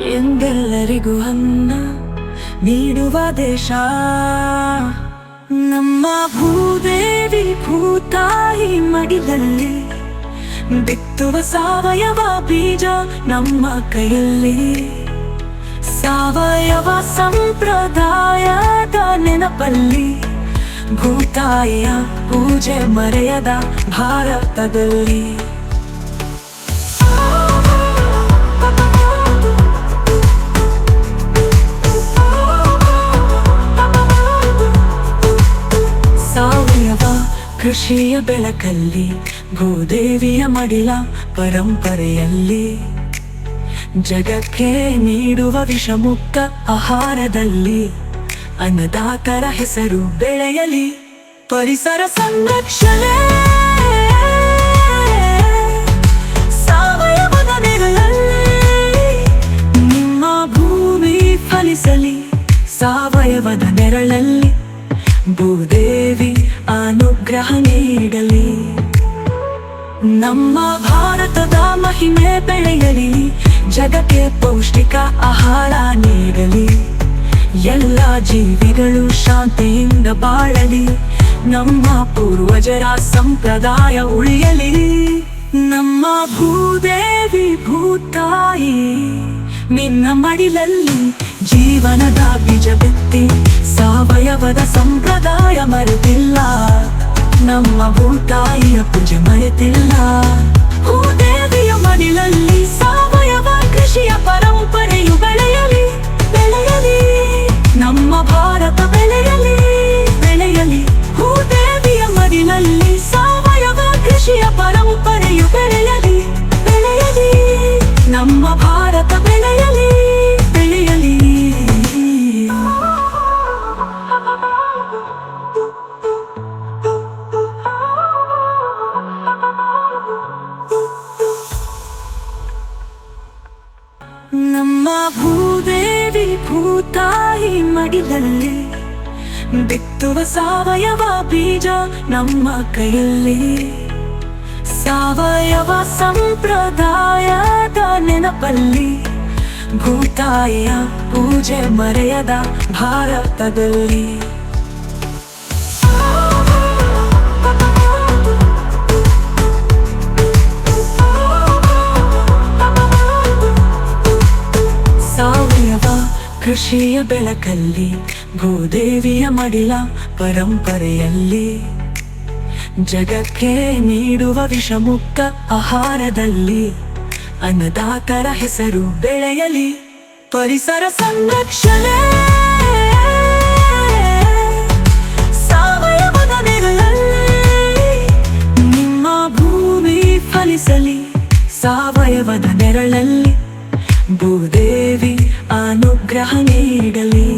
ಎಂದೆಲ್ಲರಿಗೂ ಅನ್ನ ನೀಡುವ ದೇಶ. ನಮ್ಮ ಭೂದೇವಿ ಭೂತಾಯಿ ಮಡಿಲಲ್ಲಿ ಬಿತ್ತುವ ಸಾವಯವ ಬೀಜ ನಮ್ಮ ಕೈಯಲ್ಲಿ. ಸಾವಯವ ಸಂಪ್ರದಾಯದ ನೆನಪಲ್ಲಿ ಭೂತಾಯಿಯ ಪೂಜೆ ಮರೆಯದ ಭಾರತದಲ್ಲಿ. ಕೃಷಿಯ ಬೆಳಕಲ್ಲಿ ಭೂದೇವಿಯ ಮಡಿಲ ಪರಂಪರೆಯಲ್ಲಿ. ಜಗಕ್ಕೆ ನೀಡುವ ವಿಷಮುಕ್ತ ಆಹಾರದಲ್ಲಿ ಅನ್ನದಾತರ ಹೆಸರು ಬೆಳೆಯಲಿ. ಪರಿಸರ ಸಂರಕ್ಷಣೆ. ಸಾವಯವದ ಭೂಮಿ ಫಲಿಸಲಿ. ಸಾವಯವದ ನೆರಳಲ್ಲಿ ಭೂದೇವಿ ಅನುಗ್ರಹ ನೀಡಲಿ. ನಮ್ಮ ಭಾರತದ ಮಹಿಮೆ ಬೆಳೆಯಲಿ. ಜಗಕ್ಕೆ ಪೌಷ್ಟಿಕ ಆಹಾರ ನೀಡಲಿ. ಎಲ್ಲ ಜೀವಿಗಳು ಶಾಂತಿಯಿಂದ ಬಾಳಲಿ. ನಮ್ಮ ಪೂರ್ವಜರ ಸಂಪ್ರದಾಯ ಉಳಿಯಲಿ. ನಮ್ಮ ಭೂದೇವಿ ಭೂತಾಯಿ, ನಿನ್ನ ಮಡಿಲಲ್ಲಿ ಜೀವನದ ಬೀಜ ಬಿತ್ತಿ, ಸಾವಯವದ ಸಂಪ್ರದಾಯ ಮರೆತಿಲ್ಲ ನಮ್ಮ ಭೂತಾಯಿಯ ಪೂಜೆ ಮರೆತಿಲ್ಲ. ಭೂದೇವಿಯ ಮಡಿಲಲ್ಲಿ ಸಾವಯವ ಕೃಷಿಯ ಪರಂಪರೆಯು ಬೆಳೆಯಲಿ ಬೆಳೆಯಲಿ. ನಮ್ಮ ಭಾರತ ಬೆಳೆಯಲಿ ಬೆಳೆಯಲಿ. ಭೂದೇವಿಯ ಮಡಿಲಲ್ಲಿ ಸಾವಯವ ಕೃಷಿಯ ಪರಂಪರೆಯು ಬೆಳೆಯಲಿ. ನಮ್ಮ ಭೂದೇವಿ ಭೂತಾಯಿ ಮಡಿಲಲ್ಲಿ ಬಿತ್ತುವ ಸಾವಯವ ಬೀಜ ನಮ್ಮ ಕೈಯಲ್ಲಿ. ಸಾವಯವ ಸಂಪ್ರದಾಯದ ನೆನಪಲ್ಲಿ ಭೂತಾಯಿಯ ಪೂಜೆ ಮರೆಯದ ಭಾರತದಲ್ಲಿ. ಕೃಷಿಯ ಬೆಳಕಲ್ಲಿ, ಭೂದೇವಿಯ ಮಡಿಲ ಪರಂಪರೆಯಲ್ಲಿ. ಜಗಕ್ಕೆ ನೀಡುವ ವಿಷಮುಕ್ತ ಆಹಾರದಲ್ಲಿ, ಅನ್ನದಾತರ ಹೆಸರು ಬೆಳೆಯಲಿ. ಪರಿಸರ ಸಂರಕ್ಷಣೆ. ನಿಮ್ಮ ಭೂಮಿ ಫಲಿಸಲಿ ಸಾವಯವದ ನೆರಳಲ್ಲಿ ಭೂದೇವಿ ಅನುಗ್ರಹ ನೀಡಲಿ.